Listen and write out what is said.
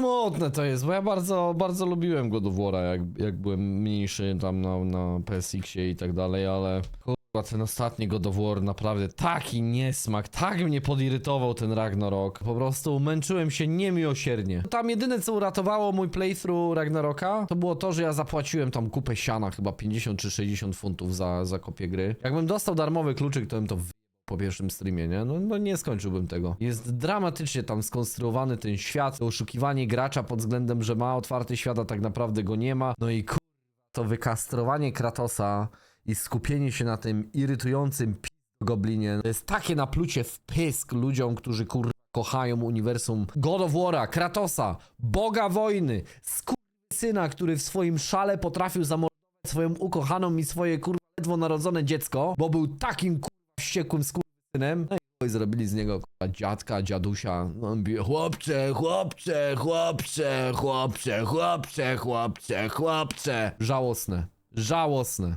Smutne to jest, bo ja bardzo, bardzo lubiłem God of War'a, jak, jak byłem mniejszy tam na, na PSX-ie i tak dalej, ale kurwa, ten ostatni God of War naprawdę taki niesmak, tak mnie podirytował ten Ragnarok. Po prostu męczyłem się niemiłosiernie. Tam jedyne co uratowało mój playthrough Ragnaroka, to było to, że ja zapłaciłem tam kupę siana, chyba 50 czy 60 funtów za, za kopię gry. Jakbym dostał darmowy kluczyk, to bym to po pierwszym streamie, nie? No, no nie skończyłbym tego. Jest dramatycznie tam skonstruowany ten świat, to oszukiwanie gracza pod względem, że ma otwarty świat, a tak naprawdę go nie ma. No i kur... to wykastrowanie Kratosa i skupienie się na tym irytującym p... goblinie, to jest takie naplucie w pysk ludziom, którzy kur... kochają uniwersum God of War'a, Kratosa, Boga Wojny, syna, który w swoim szale potrafił zamordować swoją ukochaną i swoje kurwa ledwo narodzone dziecko, bo był takim kurwa wściekłym skurwysynem. No i zrobili z niego kurwa dziadka, dziadusia. No on bije, chłopcze, chłopcze, chłopcze, chłopcze, chłopcze, chłopcze, chłopcze. Żałosne. Żałosne.